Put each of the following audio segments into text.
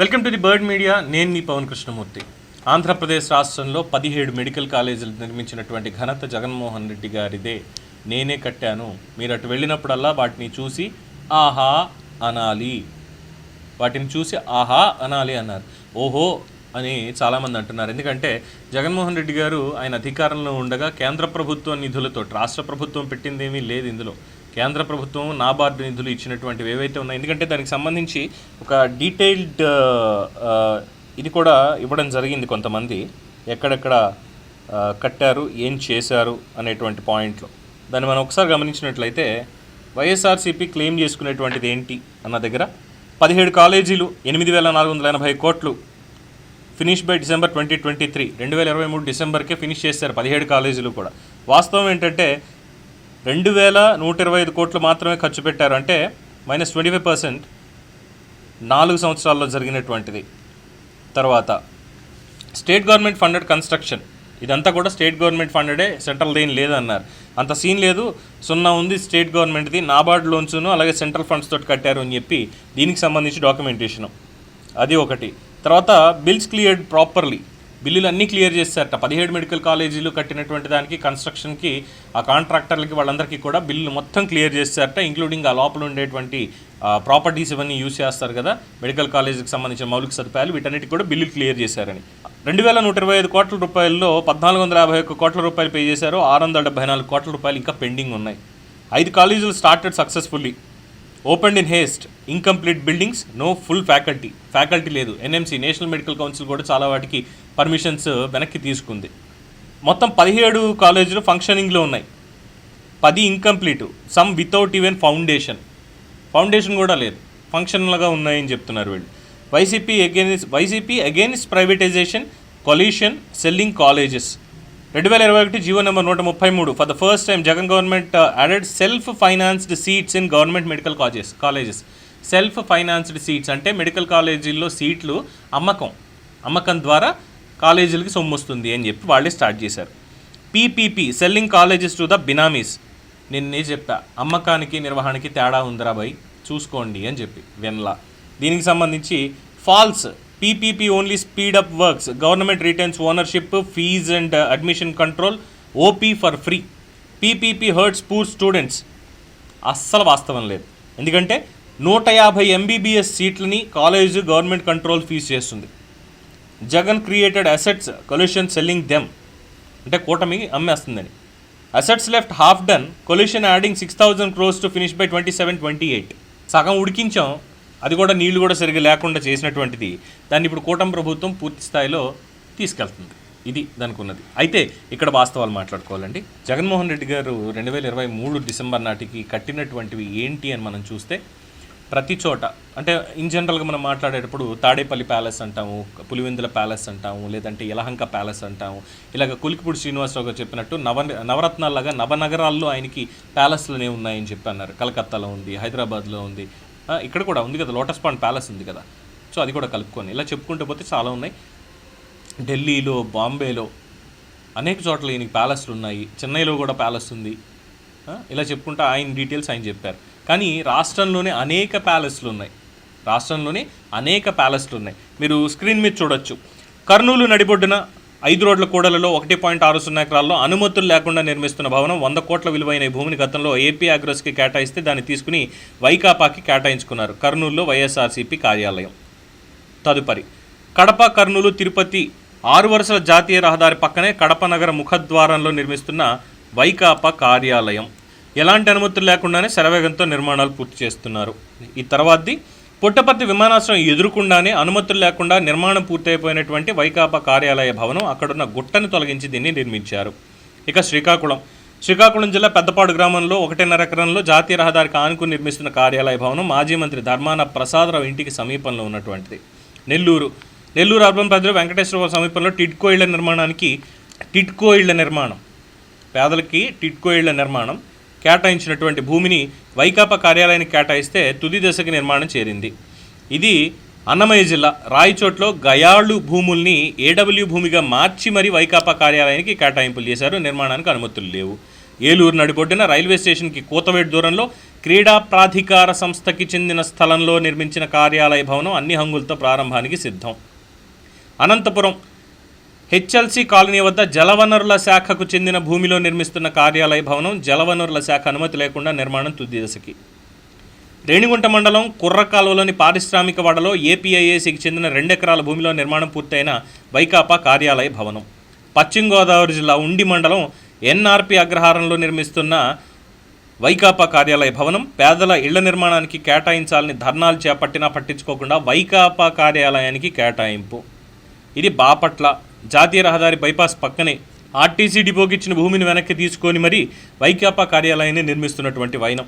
Welcome to the bird media. నేను మీ పవన్ కృష్ణమూర్తి. ఆంధ్రప్రదేశ్ రాష్ట్రంలో పదిహేడు మెడికల్ కాలేజీలు నిర్మించినటువంటి ఘనత జగన్మోహన్ రెడ్డి గారిదే. నేనే కట్టాను. మీరు అటు వెళ్ళినప్పుడల్లా వాటిని చూసి ఆహా అనాలి. వాటిని చూసి ఆహా అనాలి అన్నారు. ఓహో అని చాలామంది అంటున్నారు. ఎందుకంటే జగన్మోహన్ రెడ్డి గారు ఆయన అధికారంలో ఉండగా కేంద్ర ప్రభుత్వ నిధులతో రాష్ట్ర ప్రభుత్వం పెట్టిందేమీ లేదు ఇందులో. కేంద్ర ప్రభుత్వం నాబార్డు నిధులు ఇచ్చినటువంటివి ఏవైతే ఉన్నాయి ఎందుకంటే దానికి సంబంధించి ఒక డీటెయిల్డ్ ఇది కూడా ఇవ్వడం జరిగింది కొంతమంది. ఎక్కడెక్కడ కట్టారు ఏం చేశారు అనేటువంటి పాయింట్లో. దాన్ని మనం ఒకసారి గమనించినట్లయితే వైఎస్ఆర్సీపీ క్లెయిమ్ చేసుకునేటువంటిది ఏంటి అన్న దగ్గర పదిహేడు కాలేజీలు ఎనిమిది వేల నాలుగు వందల ఎనభై కోట్లు finish by December twenty twenty three. రెండు వేల ఇరవై మూడు డిసెంబర్కే ఫినిష్ చేశారు పదిహేడు కాలేజీలు కూడా. వాస్తవం ఏంటంటే రెండు వేల నూట ఇరవై ఐదు కోట్లు మాత్రమే ఖర్చు పెట్టారు. అంటే మైనస్ ట్వంటీ ఫైవ్ పర్సెంట్ నాలుగు సంవత్సరాల్లో జరిగినటువంటిది. తర్వాత స్టేట్ గవర్నమెంట్ ఫండెడ్ కన్స్ట్రక్షన్. ఇదంతా కూడా స్టేట్ గవర్నమెంట్ ఫండెడే సెంట్రల్ దేని లేదన్నారు. అంత సీన్ లేదు. సున్నా ఉంది స్టేట్ గవర్నమెంట్ది. నాబార్డ్ లోన్స్ను అలాగే సెంట్రల్ ఫండ్స్ తోటి కట్టారు అని చెప్పి దీనికి సంబంధించి డాక్యుమెంటేషను. అది ఒకటి. తర్వాత బిల్స్ క్లియర్డ్ ప్రాపర్లీ. బిల్లులు అన్నీ క్లియర్ చేశారట పదిహేడు మెడికల్ కాలేజీలు కట్టినటువంటి దానికి కన్స్ట్రక్షన్కి ఆ కాంట్రాక్టర్లకి వాళ్ళందరికీ కూడా బిల్లు మొత్తం క్లియర్ చేశారట ఇంక్లూడింగ్ ఆ లోపల ఉండేటువంటి ప్రాపర్టీస్ ఇవన్నీ యూజ్ చేస్తారు కదా మెడికల్ కాలేజీకి సంబంధించిన మౌలిక సదుపాయాలు వీటన్నిటికి కూడా బిల్లులు క్లియర్ చేశారని. రెండు వేల నూట ఇరవై ఐదు కోట్ల రూపాయల్లో పద్నాలుగు వందల యాభై ఒక్క కోట్ల రూపాయలు పే చేశారు ఆరు వందల డెబ్బై నాలుగు కోట్ల రూపాయలు ఇంకా పెండింగ్ ఉన్నాయి. ఐదు కాలేజీలు started successfully. Open in haste incomplete buildings no full faculty faculty లేదు. ఎన్ఎంసీ నేషనల్ మెడికల్ కౌన్సిల్ కూడా చాలా వాటికి పర్మిషన్స్ వెనక్కి తీసుకుంది. మొత్తం పదిహేడు కాలేజీలు ఫంక్షనింగ్లో ఉన్నాయి. పది incomplete some without even foundation foundation కూడా లేదు. ఫంక్షనల్గా ఉన్నాయని చెప్తున్నారు వీళ్ళు. YCP against YCP against privatisation collusion selling colleges రెండు వేల ఇరవై ఒకటి జీవో నెంబర్ నూట ముప్పై మూడు. For the first time Jagan government added self financed seats in government medical colleges colleges self financed seats అంటే మెడికల్ కాలేజీల్లో సీట్లు అమ్మకం అమ్మకం ద్వారా కాలేజీలకి సొమ్ము వస్తుంది అని చెప్పి వాళ్ళే స్టార్ట్ చేశారు. PPP selling colleges to the benamis నిన్నే చెప్పా అమ్మకానికి నిర్వహణకి తేడా ఉందిరా బై చూసుకోండి అని చెప్పి వెన్లా. దీనికి సంబంధించి false PPP only speed up works government returns ownership fees and admission control OP for free PPP hurts poor students అస్సలు వాస్తవం లేదు. ఎందుకంటే నూట యాభై ఎంబీబీఎస్ సీట్లని కాలేజ్ గవర్నమెంట్ కంట్రోల్ ఫీజ్ చేస్తుంది. Jagan created assets collusion selling them అంటే కూటమి అమ్మేస్తుందని. Assets left half done collusion adding six thousand crores to finish by twenty seven twenty eight సగం ఉడికించాం అది కూడా నీళ్ళు కూడా సరిగ్గా లేకుండా చేసినటువంటిది దాన్ని ఇప్పుడు కూటమి ప్రభుత్వం పూర్తి స్థాయిలో తీసుకెళ్తుంది. ఇది దానికి ఉన్నది అయితే ఇక్కడ వాస్తవాలు మాట్లాడుకోవాలండి. జగన్మోహన్ రెడ్డి గారు రెండు వేల ఇరవై మూడు డిసెంబర్ నాటికి కట్టినటువంటివి ఏంటి అని మనం చూస్తే ప్రతి చోట అంటే ఇన్ జనరల్గా మనం మాట్లాడేటప్పుడు తాడేపల్లి ప్యాలెస్ అంటాము పులివెందుల ప్యాలెస్ అంటాము లేదంటే యలహంక ప్యాలెస్ అంటాము. ఇలాగ కులికిపూడి శ్రీనివాసరావు గారు చెప్పినట్టు నవ నవరత్నాల్లాగా నవనగరాల్లో ఆయనకి ప్యాలెస్లోనే ఉన్నాయని చెప్పి అన్నారు. కలకత్తాలో ఉంది హైదరాబాద్లో ఉంది ఇక్కడ కూడా ఉంది కదా లోటస్ పాండ్ ప్యాలెస్ ఉంది కదా. సో అది కూడా కలుపుకొని ఇలా చెప్పుకుంటూ పోతే చాలా ఉన్నాయి. ఢిల్లీలో బాంబేలో అనేక చోట్ల ఈయనకి ప్యాలెస్లు ఉన్నాయి. చెన్నైలో కూడా ప్యాలెస్ ఉంది. ఇలా చెప్పుకుంటూ ఆయన డీటెయిల్స్ ఆయన చెప్పారు. కానీ రాష్ట్రంలోనే అనేక ప్యాలెస్లు ఉన్నాయి. రాష్ట్రంలోనే అనేక ప్యాలెస్లు ఉన్నాయి. మీరు స్క్రీన్ మీద చూడొచ్చు. కర్నూలు నడిబొడ్డున ఐదు రోడ్ల కూడలలో ఒకటి పాయింట్ ఆరు సున్నా ఎకరాల్లో అనుమతులు లేకుండా నిర్మిస్తున్న భవనం వంద కోట్ల విలువైన ఈ భూమిని గతంలో ఏపీ అగ్రస్కి కేటాయిస్తే దాన్ని తీసుకుని వైకాపాకి కేటాయించుకున్నారు. కర్నూలులో వైఎస్ఆర్సీపీ కార్యాలయం. తదుపరి కడప కర్నూలు తిరుపతి ఆరు వరుసల జాతీయ రహదారి పక్కనే కడప నగర ముఖద్వారంలో నిర్మిస్తున్న వైకాపా కార్యాలయం. ఎలాంటి అనుమతులు లేకుండానే శరవేగంతో నిర్మాణాలు పూర్తి చేస్తున్నారు. ఈ తర్వాతది పుట్టపర్తి విమానాశ్రయం ఎదురుకుండానే అనుమతులు లేకుండా నిర్మాణం పూర్తయిపోయినటువంటి వైకాపా కార్యాలయ భవనం అక్కడున్న గుట్టను తొలగించి దీన్ని నిర్మించారు. ఇక శ్రీకాకుళం. శ్రీకాకుళం జిల్లా పెద్దపాడు గ్రామంలో ఒకటిన్నర ఎకరంలో జాతీయ రహదారికి ఆనుకుని నిర్మిస్తున్న కార్యాలయ భవనం మాజీ మంత్రి ధర్మాన ప్రసాదరావు ఇంటికి సమీపంలో ఉన్నటువంటిది. నెల్లూరు. నెల్లూరు అర్బన్ ప్రజలు వెంకటేశ్వర సమీపంలో టిడ్కో ఇళ్ళ నిర్మాణానికి టిడ్కో ఇళ్ళ నిర్మాణం. పేదలకి టిడ్కో ఇళ్ళ నిర్మాణం. కేటాయించినటువంటి భూమిని వైకాపా కార్యాలయానికి కేటాయిస్తే తుది దశకు నిర్మాణం చేరింది. ఇది అన్నమయ్య జిల్లా రాయచోట్లో గయాళ్ళు భూముల్ని ఏడబ్ల్యూ భూమిగా మార్చి మరీ వైకాపా కార్యాలయానికి కేటాయింపులు చేశారు. నిర్మాణానికి అనుమతులు లేవు. ఏలూరు నడిబొడ్డున రైల్వే స్టేషన్కి కోతవేడు దూరంలో క్రీడా ప్రాధికార సంస్థకి చెందిన స్థలంలో నిర్మించిన కార్యాలయ భవనం అన్ని హంగులతో ప్రారంభానికి సిద్ధం. అనంతపురం హెచ్ఎల్సి కాలనీ వద్ద జలవనరుల శాఖకు చెందిన భూమిలో నిర్మిస్తున్న కార్యాలయ భవనం జలవనరుల శాఖ అనుమతి లేకుండా నిర్మాణం తుది దశకి. రేణిగుంట మండలం కుర్రకాలువలోని పారిశ్రామిక వాడలో ఏపీఐఏసీకి చెందిన రెండెకరాల భూమిలో నిర్మాణం పూర్తయిన వైకాపా కార్యాలయ భవనం. పశ్చిమ గోదావరి జిల్లా ఉండి మండలం ఎన్ఆర్పి అగ్రహారంలో నిర్మిస్తున్న వైకాపా కార్యాలయ భవనం పేదల ఇళ్ళ నిర్మాణానికి కేటాయించాలని ధర్నాలు చేపట్టినా పట్టించుకోకుండా వైకాపా కార్యాలయానికి కేటాయింపు. ఇది బాపట్ల జాతీయ రహదారి బైపాస్ పక్కనే ఆర్టీసీ డిపోకి ఇచ్చిన భూమిని వెనక్కి తీసుకొని మరీ వైకాపా కార్యాలయాన్ని నిర్మిస్తున్నటువంటి వైనం.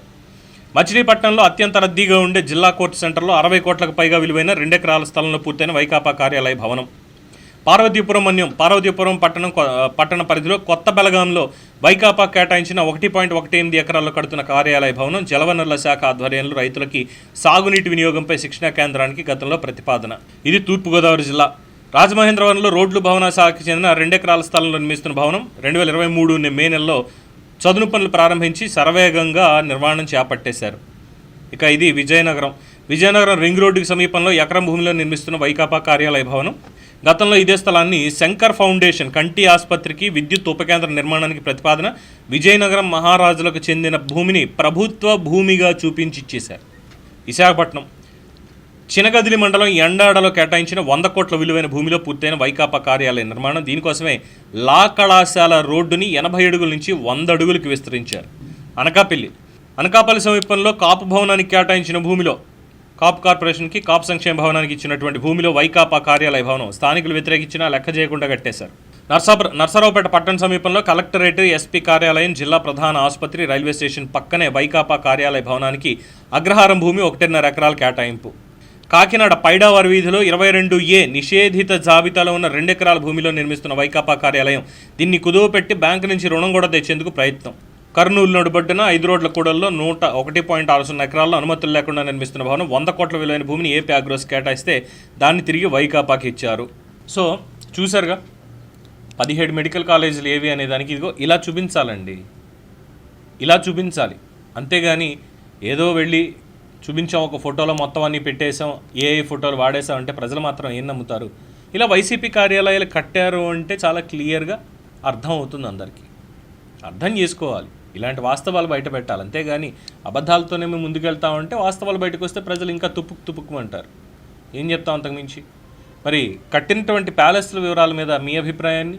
మచిలీపట్నంలో అత్యంత రద్దీగా ఉండే జిల్లా కోర్టు సెంటర్లో అరవై కోట్లకు పైగా విలువైన రెండెకరాల స్థలంలో పూర్తయిన వైకాపా కార్యాలయ భవనం. పార్వతీపురం మన్యం పార్వతీపురం పట్టణం పట్టణ పరిధిలో కొత్త బెలగాంలో వైకాపా కేటాయించిన ఒకటి పాయింట్ ఒకటి ఎనిమిది ఎకరాల్లో కడుతున్న కార్యాలయ భవనం జలవనరుల శాఖ ఆధ్వర్యంలో రైతులకి సాగునీటి వినియోగంపై శిక్షణా కేంద్రానికి గతంలో ప్రతిపాదన. ఇది తూర్పుగోదావరి జిల్లా. రాజమహేంద్రవరంలో రోడ్లు భవన శాఖకి చెందిన రెండెకరాల స్థలంలో నిర్మిస్తున్న భవనం రెండు వేల ఇరవై మూడు మే నెలలో చదును పనులు ప్రారంభించి శరవేగంగా నిర్మాణం చేపట్టేశారు. ఇక ఇది విజయనగరం. విజయనగరం రింగ్ రోడ్డుకి సమీపంలో ఎకరం భూమిలో నిర్మిస్తున్న వైకాపా కార్యాలయ భవనం. గతంలో ఇదే స్థలాన్ని శంకర్ ఫౌండేషన్ కంటి ఆసుపత్రికి విద్యుత్ ఉపకేంద్ర నిర్మాణానికి ప్రతిపాదన విజయనగరం మహారాజులకు చెందిన భూమిని ప్రభుత్వ భూమిగా చూపించి ఇచ్చేశారు విశాఖపట్నం. చినగదిలి మండలం ఎండాడలో కేటాయించిన వంద కోట్ల విలువైన భూమిలో పూర్తయిన వైకాపా కార్యాలయ నిర్మాణం దీనికోసమే లా కళాశాల రోడ్డుని ఎనభై అడుగుల నుంచి వంద అడుగులకు విస్తరించారు. అనకాపల్లి అనకాపల్లి సమీపంలో కాపు భవనానికి కేటాయించిన భూమిలో కాపు కార్పొరేషన్కి కాపు సంక్షేమ భవనానికి ఇచ్చినటువంటి భూమిలో వైకాపా కార్యాలయ భవనం స్థానికులు వ్యతిరేకించినా లెక్క చేయకుండా కట్టేశారు. నర్సాపుర నర్సరావుపేట పట్టణ సమీపంలో కలెక్టరేట్ ఎస్పీ కార్యాలయం జిల్లా ప్రధాన ఆసుపత్రి రైల్వే స్టేషన్ పక్కనే వైకాపా కార్యాలయ భవనానికి అగ్రహారం భూమి ఒకటిన్నర ఎకరాల కేటాయింపు. కాకినాడ పైడావారి వీధిలో ఇరవై రెండు ఏ నిషేధిత జాబితాలో ఉన్న రెండు ఎకరాల భూమిలో నిర్మిస్తున్న వైకాపా కార్యాలయం దీన్ని కుదువ పెట్టి బ్యాంకు నుంచి రుణం కూడా తెచ్చేందుకు ప్రయత్నం. కర్నూలు నడుబడ్డున ఐదు రోడ్ల కూడల్లో నూట ఒకటి పాయింట్ ఆరు సున్నా ఎకరాల్లో అనుమతులు లేకుండా నిర్మిస్తున్న భవనం వంద కోట్ల విలువైన భూమిని ఏపీ అగ్రోస్ కేటాయిస్తే దాన్ని తిరిగి వైకాపాకి ఇచ్చారు. సో చూసారుగా పదిహేడు మెడికల్ కాలేజీలు ఏవి అనే దానికి ఇదిగో ఇలా చూపించాలండి. ఇలా చూపించాలి. అంతేగాని ఏదో వెళ్ళి చూపించాం ఒక ఫోటోలో మొత్తం అన్ని పెట్టేసాం ఏ ఏ ఫోటోలు వాడేసాం అంటే ప్రజలు మాత్రం ఏం నమ్ముతారు? ఇలా వైసీపీ కార్యాలయాలు కట్టారు అంటే చాలా క్లియర్గా అర్థం అవుతుంది అందరికీ. అర్థం చేసుకోవాలి. ఇలాంటి వాస్తవాలు బయట పెట్టాలి. అంతేగాని అబద్ధాలతోనే మేము ముందుకెళ్తామంటే వాస్తవాలు బయటకు వస్తే ప్రజలు ఇంకా తుప్పుకు తుప్పుకుమంటారు ఏం చెప్తాం అంతకుమించి? మరి కట్టినటువంటి ప్యాలెస్ల వివరాల మీద మీ అభిప్రాయాన్ని?